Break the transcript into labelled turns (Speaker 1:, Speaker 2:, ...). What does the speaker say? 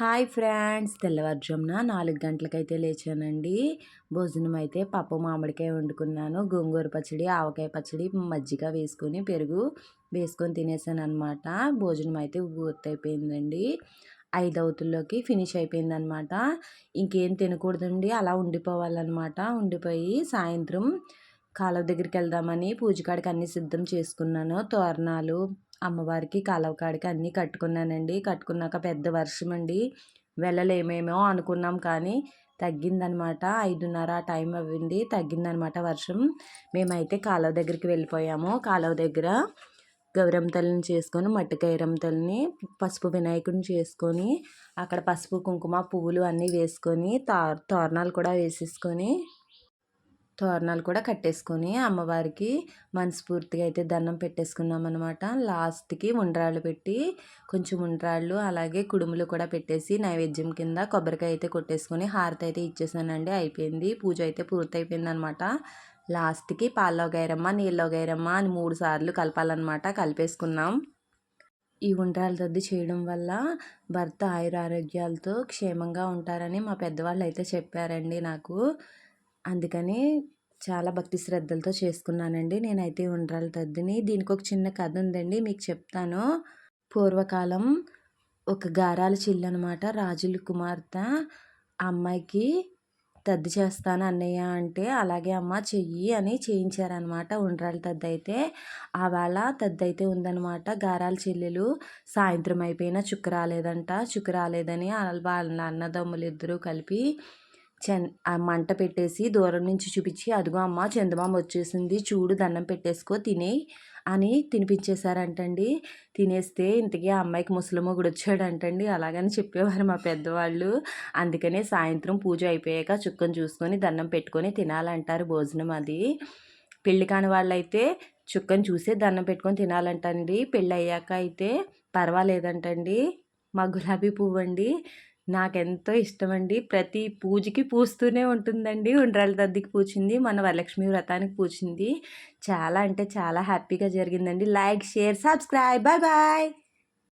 Speaker 1: Hi friends తెల్లవారుజామున నాలుగు గంటలకైతే లేచానండి. భోజనం అయితే పప్పు మామిడికాయ వండుకున్నాను. గోంగూర పచ్చడి ఆవకాయ పచ్చడి మజ్జిగ వేసుకొని పెరుగు వేసుకొని తినేసాను అనమాట భోజనం అయితే పూర్తయిపోయిందండి. ఐదు అవుతుల్లోకి ఫినిష్ అయిపోయిందనమాట ఇంకేం తినకూడదండి అలా ఉండిపోవాలన్నమాట. ఉండిపోయి సాయంత్రం కాలువ దగ్గరికి వెళ్దామని పూజకాడికి అన్నీ సిద్ధం చేసుకున్నాను. తోరణాలు అమ్మవారికి కాలవకాడికి అన్నీ కట్టుకున్నానండి. కట్టుకున్నాక పెద్ద వర్షం అండి వెళ్ళలేమేమో అనుకున్నాం కానీ తగ్గిందనమాట. ఐదున్నర టైం అవ్వింది. తగ్గిందనమాట వర్షం. మేమైతే కాలువ దగ్గరికి వెళ్ళిపోయాము. కాలువ దగ్గర గౌరమ్మ తల్లిని చేసుకొని మట్టికైరమ్మ తల్లిని పసుపు వినాయకుడిని చేసుకొని అక్కడ పసుపు కుంకుమ పువ్వులు అన్నీ వేసుకొని తో తోరణాలు కూడా వేసేసుకొని తోరణాలు కూడా కట్టేసుకొని అమ్మవారికి మనస్ఫూర్తిగా అయితే దండం పెట్టేసుకున్నాం అనమాట లాస్ట్కి ఉండ్రాళ్ళు పెట్టి కొంచెం ఉండ్రాళ్ళు అలాగే కుడుములు కూడా పెట్టేసి నైవేద్యం కింద కొబ్బరికాయ అయితే కొట్టేసుకొని హారతి అయితే ఇచ్చేసానండి. అయిపోయింది. పూజ అయితే పూర్తయిపోయింది అనమాట లాస్ట్కి పాల్లో గైరమ్మ నీళ్ళలో గైరమ్మ అని మూడు సార్లు కలపాలన్నమాట. కలిపేసుకున్నాం. ఈ ఉండ్రాల రద్దు చేయడం వల్ల భర్త ఆయురారోగ్యాలతో క్షేమంగా ఉంటారని మా పెద్దవాళ్ళు అయితే చెప్పారండి నాకు. అందుకని చాలా భక్తి శ్రద్ధలతో చేసుకున్నానండి. నేనైతే ఉండ్రాల తద్దిని దీనికి ఒక చిన్న కథ ఉందండి. మీకు చెప్తాను. పూర్వకాలం ఒక గారాల చిల్లు అనమాట రాజుల కుమార్తె. అమ్మాయికి తద్ది చేస్తాను అన్నయ్య అంటే అలాగే అమ్మ చెయ్యి అని చేయించారనమాట ఉండ్రాల తద్ది అయితే. ఆవేళ తద్ది అయితే ఉందనమాట. గారాల చెల్లెలు సాయంత్రం అయిపోయినా చుక్క రాలేదంట. చుక్క రాలేదని వాళ్ళ అన్నదమ్ములు ఇద్దరూ కలిపి చెన్ ఆ మంట పెట్టేసి దూరం నుంచి చూపించి అదిగో అమ్మ చందమామ వచ్చేసింది చూడు దండం పెట్టేసుకో తినే అని తినిపించేశారంటండి. తినేస్తే ఇంతకీ ఆ అమ్మాయికి ముసలిమొగుడు వచ్చాడంటండి. అలాగని చెప్పేవారు మా పెద్దవాళ్ళు. అందుకనే సాయంత్రం పూజ అయిపోయాక చుక్కను చూసుకొని దండం పెట్టుకొని తినాలంటారు భోజనం అది. పెళ్ళి కాని వాళ్ళైతే చుక్కను చూసే దండం పెట్టుకొని తినాలంటండి. పెళ్ళి అయ్యాక అయితే పర్వాలేదంటండి. మా గులాబీ పువ్వు అండి నాకెంతో ఇష్టమండి. ప్రతి పూజకి పూస్తూనే ఉంటుందండి. ఉండ్రాల దద్దికి పూచింది మన వరలక్ష్మి వ్రతానికి పూచింది. చాలా అంటే చాలా హ్యాపీగా జరిగిందండి. Like share subscribe. Bye bye.